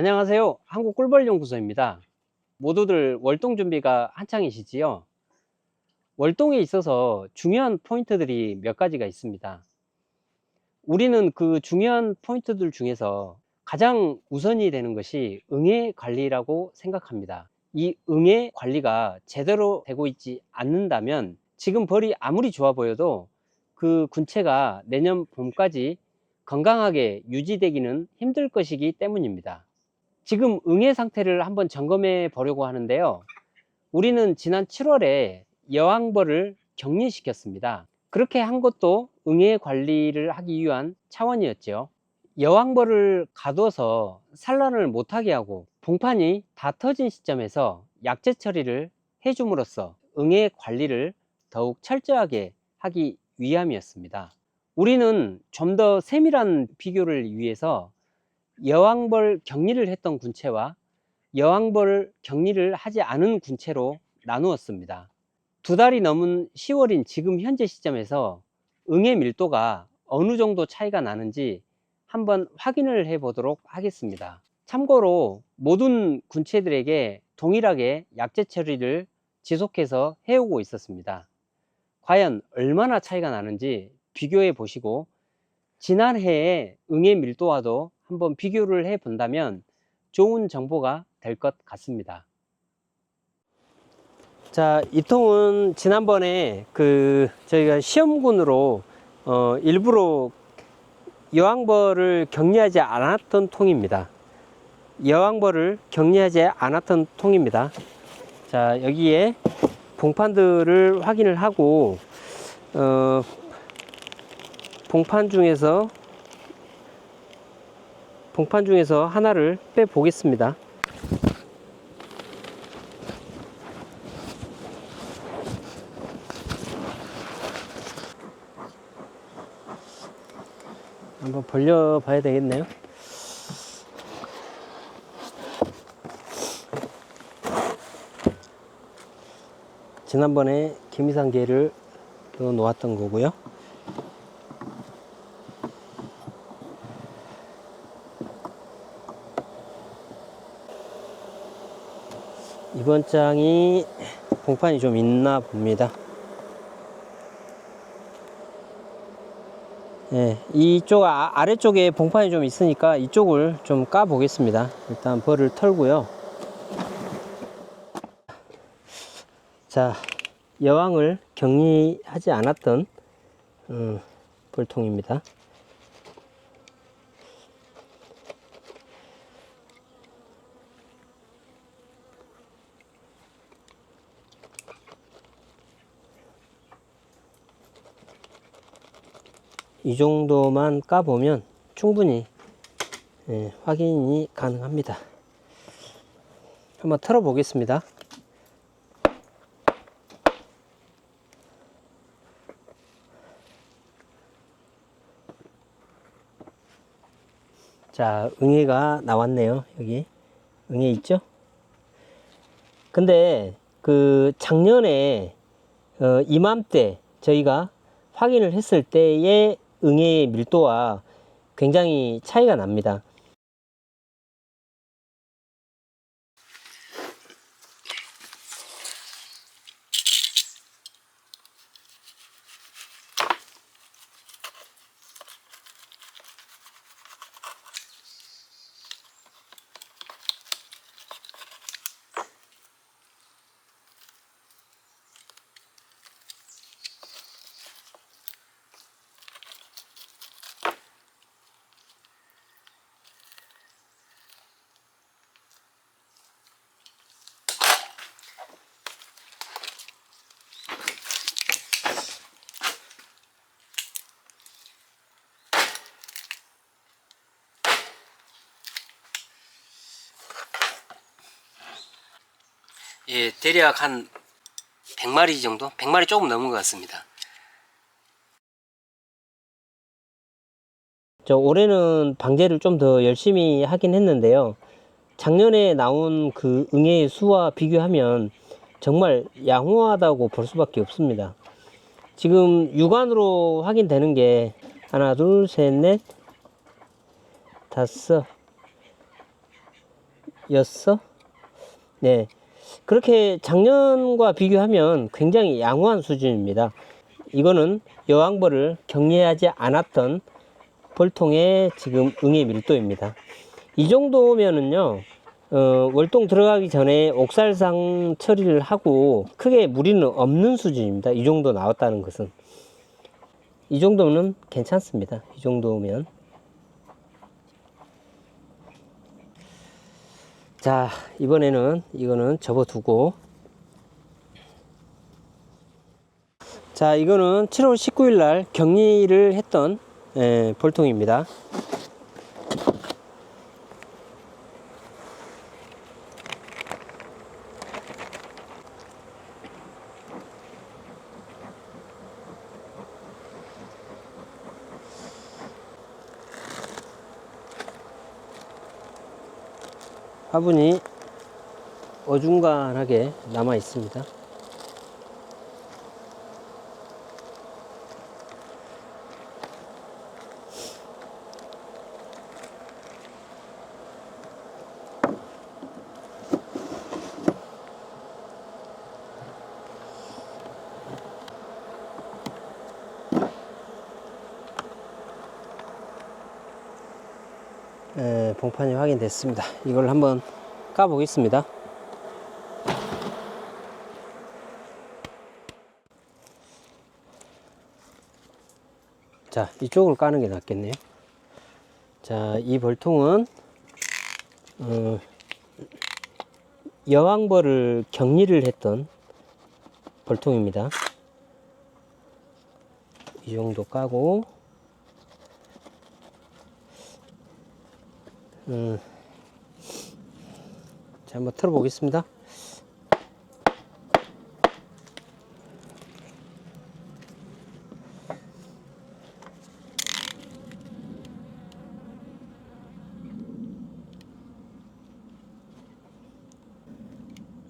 안녕하세요. 한국 꿀벌연구소입니다. 모두들 월동 준비가 한창이시지요? 월동에 있어서 중요한 포인트들이 몇 가지가 있습니다. 우리는 그 중요한 포인트들 중에서 가장 우선이 되는 것이 응애 관리라고 생각합니다. 이 응애 관리가 제대로 되고 있지 않는다면 지금 벌이 아무리 좋아 보여도 그 군체가 내년 봄까지 건강하게 유지되기는 힘들 것이기 때문입니다. 지금 응애 상태를 한번 점검해 보려고 하는데요. 우리는 지난 7월에 여왕벌을 격리시켰습니다. 그렇게 한 것도 응애 관리를 하기 위한 차원이었죠. 여왕벌을 가둬서 산란을 못하게 하고 봉판이 다 터진 시점에서 약제 처리를 해줌으로써 응애 관리를 더욱 철저하게 하기 위함이었습니다. 우리는 좀 더 세밀한 비교를 위해서 여왕벌 격리를 했던 군체와 여왕벌 격리를 하지 않은 군체로 나누었습니다. 두 달이 넘은 10월인 지금 현재 시점에서 응애 밀도가 어느 정도 차이가 나는지 한번 확인을 해 보도록 하겠습니다. 참고로 모든 군체들에게 동일하게 약제 처리를 지속해서 해오고 있었습니다. 과연 얼마나 차이가 나는지 비교해 보시고 지난해의 응애 밀도와도 한번 비교를 해 본다면 좋은 정보가 될 것 같습니다. 자, 이 통은 지난번에 그 저희가 시험군으로 어, 일부러 여왕벌을 격리하지 않았던 통입니다. 여왕벌을 격리하지 않았던 통입니다. 자, 여기에 봉판들을 확인을 하고 어, 봉판 중에서 봉판 중에서 하나를 빼 보겠습니다. 한번 벌려 봐야 되겠네요. 지난번에 개미상계를 넣어 놓았던 거고요. 이번 장이 봉판이 좀 있나 봅니다. 예, 이쪽 아, 아래쪽에 봉판이 좀 있으니까 이쪽을 좀 까 보겠습니다. 일단 벌을 털고요. 자, 여왕을 격리하지 않았던 음, 벌통입니다. 이 정도만 까보면 충분히 예, 확인이 가능합니다. 한번 털어 보겠습니다. 자, 응애가 나왔네요. 여기 응애 있죠? 근데 그 작년에 어, 이맘때 저희가 확인을 했을 때의 응애의 밀도와 굉장히 차이가 납니다. 예, 대략 한 100마리 정도? 100마리 조금 넘은 것 같습니다. 저 올해는 방제를 좀 더 열심히 하긴 했는데요. 작년에 나온 그 응애의 수와 비교하면 정말 양호하다고 볼 수밖에 없습니다. 지금 육안으로 확인되는 게 하나, 둘, 셋, 넷, 다섯, 였어? 네. 그렇게 작년과 비교하면 굉장히 양호한 수준입니다. 이거는 여왕벌을 격리하지 않았던 벌통의 지금 응애 밀도입니다. 이 정도면은요, 어, 월동 들어가기 전에 옥살상 처리를 하고 크게 무리는 없는 수준입니다. 이 정도 나왔다는 것은. 이 정도면 괜찮습니다. 이 정도면. 자, 이번에는 이거는 접어두고. 자, 이거는 7월 19일 날 격리를 했던 에, 볼통입니다. 화분이 어중간하게 남아 있습니다. 에, 봉판이 확인됐습니다. 이걸 한번 까보겠습니다. 자, 이쪽을 까는 게 낫겠네요. 자, 이 벌통은 어, 여왕벌을 격리를 했던 벌통입니다. 이 정도 까고 음, 자, 한번 틀어보겠습니다.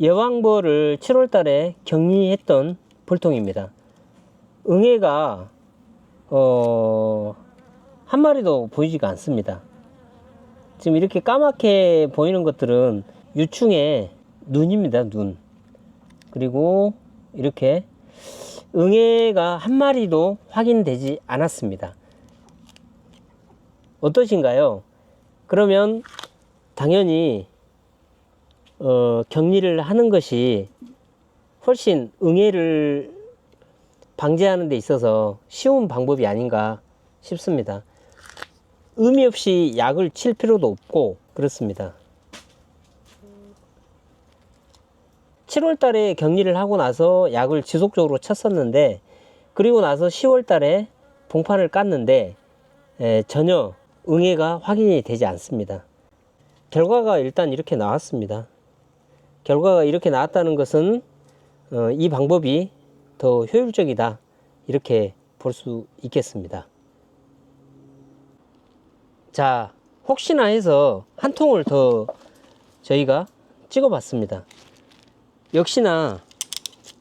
여왕벌을 7월 달에 격리했던 볼통입니다. 응애가, 어, 한 마리도 보이지가 않습니다. 지금 이렇게 까맣게 보이는 것들은 유충의 눈입니다, 눈. 그리고 이렇게 응애가 한 마리도 확인되지 않았습니다. 어떠신가요? 그러면 당연히 어, 격리를 하는 것이 훨씬 응애를 방지하는 데 있어서 쉬운 방법이 아닌가 싶습니다. 의미 없이 약을 칠 필요도 없고 그렇습니다. 7월 달에 격리를 하고 나서 약을 지속적으로 쳤었는데 그리고 나서 10월 달에 봉판을 깠는데 에, 전혀 응애가 확인이 되지 않습니다. 결과가 일단 이렇게 나왔습니다. 결과가 이렇게 나왔다는 것은 어, 이 방법이 더 효율적이다 이렇게 볼 수 있겠습니다. 자, 혹시나 해서 한 통을 더 저희가 찍어 봤습니다. 역시나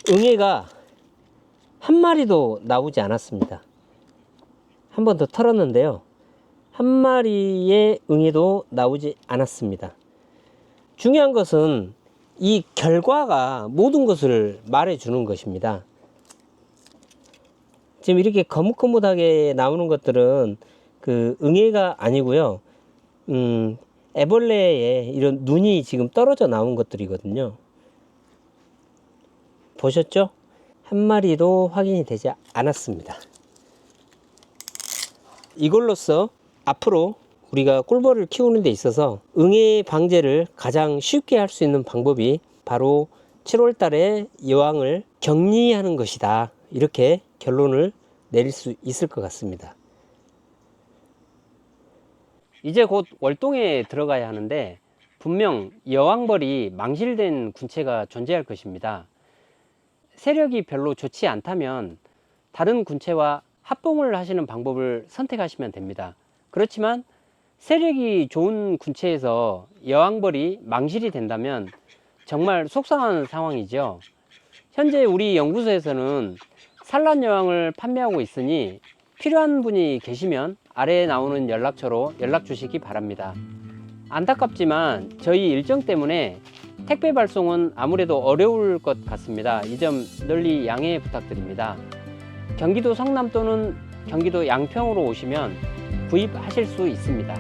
응애가 한 마리도 나오지 않았습니다. 한 번 더 털었는데요. 한 마리의 응애도 나오지 않았습니다. 중요한 것은 이 결과가 모든 것을 말해주는 것입니다. 지금 이렇게 거뭇거뭇하게 나오는 것들은 그 응애가 아니고요. 음, 애벌레의 이런 눈이 지금 떨어져 나온 것들이거든요. 보셨죠? 한 마리도 확인이 되지 않았습니다. 이걸로써 앞으로 우리가 꿀벌을 키우는 데 있어서 응애 방제를 가장 쉽게 할 수 있는 방법이 바로 7월 달에 여왕을 격리하는 것이다. 이렇게 결론을 내릴 수 있을 것 같습니다. 이제 곧 월동에 들어가야 하는데 분명 여왕벌이 망실된 군체가 존재할 것입니다. 세력이 별로 좋지 않다면 다른 군체와 합봉을 하시는 방법을 선택하시면 됩니다. 그렇지만 세력이 좋은 군체에서 여왕벌이 망실이 된다면 정말 속상한 상황이죠. 현재 우리 연구소에서는 산란 여왕을 판매하고 있으니 필요한 분이 계시면 아래에 나오는 연락처로 연락 주시기 바랍니다. 안타깝지만 저희 일정 때문에 택배 발송은 아무래도 어려울 것 같습니다. 이 점 널리 양해 부탁드립니다. 경기도 성남 또는 경기도 양평으로 오시면 구입하실 수 있습니다.